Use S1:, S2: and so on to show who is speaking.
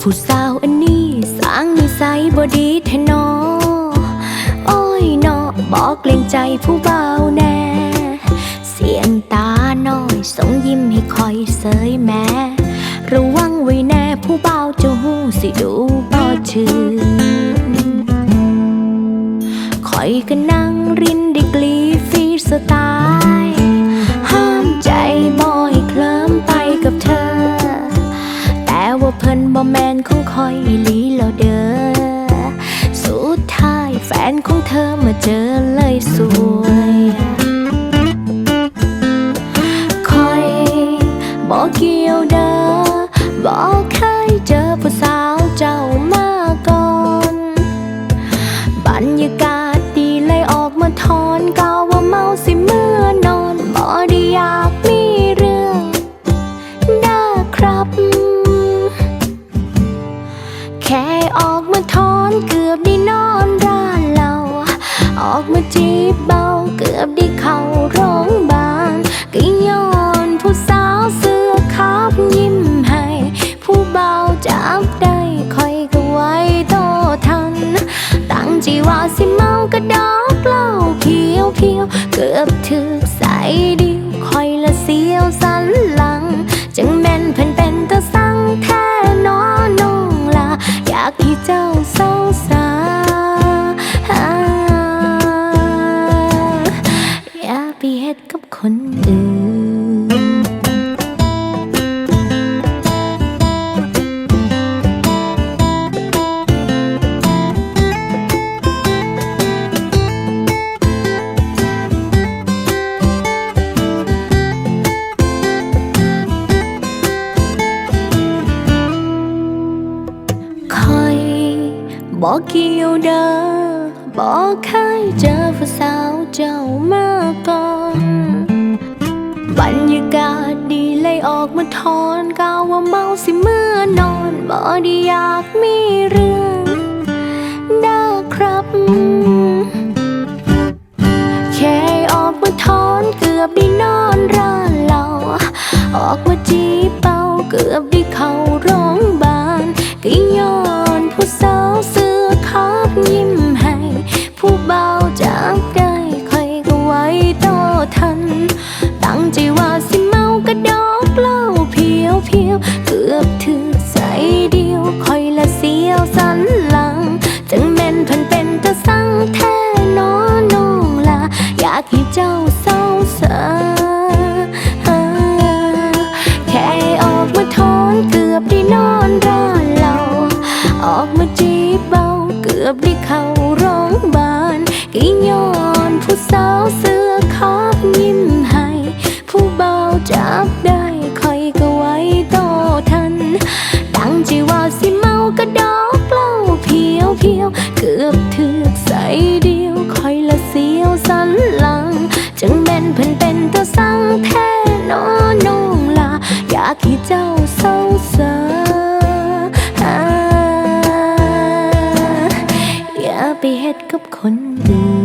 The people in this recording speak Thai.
S1: ผู้สาวอันนี้สร้างนิสัยบ่ดีแท้นอโอ้ยนาะบอกเกรงใจผู้เบาแน่ เสียงตาน้อยส่งยิ้มให้คอยเสยแม่ระวังไว้แน่ผู้เบาจะหูสิดูบ่ชื่นคอยก็นั่ บ่แมนของคอยอีหลีแล้วเด้อ สุดท้ายแฟนของเธอมาเจอเลยสวยคอยบอกเกี่ยวเด้อบอก เขียว เกือบถึกใส่เดียวคอยละเสียวสันหลัง จังแม่นเพิ่นเป็นตะสังแท้นอน้องลาอยากให้เจ้าเศร้าสาอย่าไปเฮ็ดกับคนอื่น บอกเกี่ยวเด้อบอกเคยเจอผู้สาวเจ้ามาก่อนบรรยากาศดีเลยออกมาทอนกาวว่าเมาสิเมื่อนอนบ่ได้อยากมีเรื่องด้าครับแค่ออกมาทอนเกือบได้นอนร้านเราออกมาจีเป่าเกือบได้เข้า อ ไปเฮ็ดกับคนอื่น